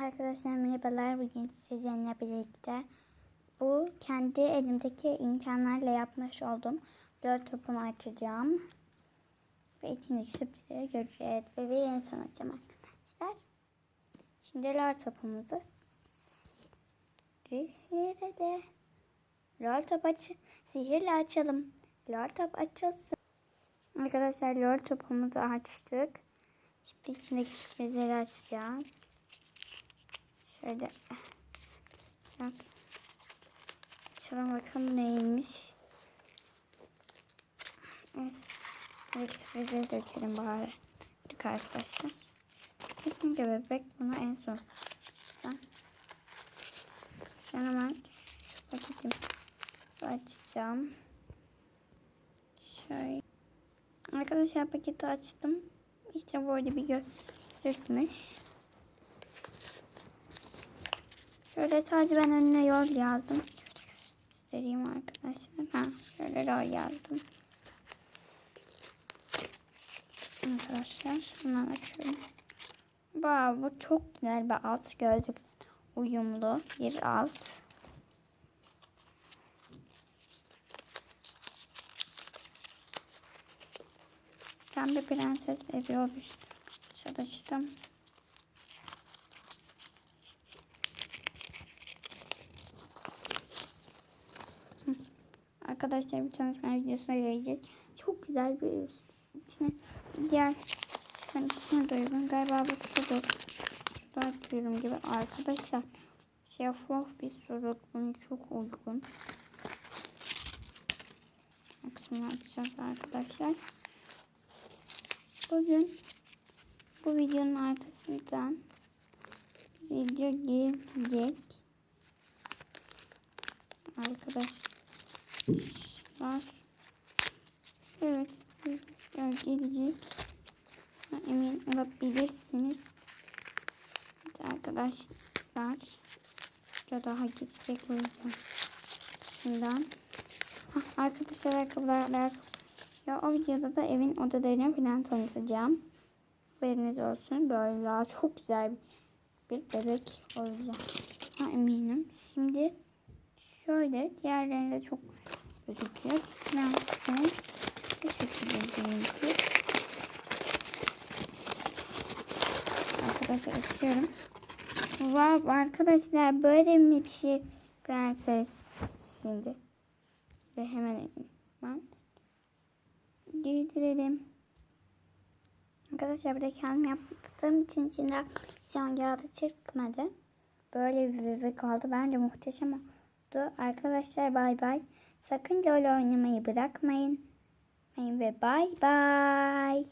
Arkadaşlar merhabalar. Bugün sizinle birlikte bu kendi elimdeki imkanlarla yapmış olduğum lol topumu açacağım. Ve içindeki sürprizleri göreceğiz. Bebeği yeni tanıtacağım arkadaşlar. Şimdi lol topumuzu sihirle lol top aç sihirle açalım. Lol top açılsın. Arkadaşlar lol topumuzu açtık. Şimdi içindeki sürprizleri açacağız. Şöyle şak. Açalım bakalım neymiş. Evet. Evet sürprizleri dökelim bari. Dök arkadaşlar. Kesinlikle bebek bunu en son. Ben, ben hemen şu paketimi açacağım. Şöyle. Arkadaşlar paketi açtım. İşte böyle bir gözükmüş. Şöyle sadece ben önüne yol yazdım. Göstereyim arkadaşlar. Ha, şöyle yol yazdım. Arkadaşlar hemen açıyorum. Wow, bu çok güzel bir alt gözlük uyumlu bir alt. Pembe prenses seviyormuş. Çalıştım. Arkadaşlar bir tanışma videosuna geleceğiz. Çok güzel bir. İçine diğer ikisine de uygun. Galiba bu tutu da atıyorum gibi. Arkadaşlar şeffaf bir soru. Bunu çok uygun. Kısmını açacağız arkadaşlar. Bugün bu videonun arkasından video gelecek. Arkadaşlar. Evet. Video gelecek. Emin olabilirsiniz. Arkadaşlar. Ya daha gidecek yüzden. Şundan. Hah, arkadaşlar ayakkabılar ya o videoda da evin odalarını falan tanıtacağım. Haberiniz olsun. Böyle daha çok güzel bir bebek olacak. Ha, eminim. Şimdi şöyle diğerlerinde çok gözüküyor. Size bu şekilde görüntü. Arkadaşlar açıyorum. Wow, arkadaşlar böyle mi bir şey prenses şimdi ve hemen ben giydirelim. Arkadaşlar bir de kendim yaptığım için içinde aksiyon kağıdı çıkmadı. Böyle bir bebek kaldı. Bence muhteşem oldu. Arkadaşlar bay bay. Sakın LOL oynamayı bırakmayın. Ve bay bay.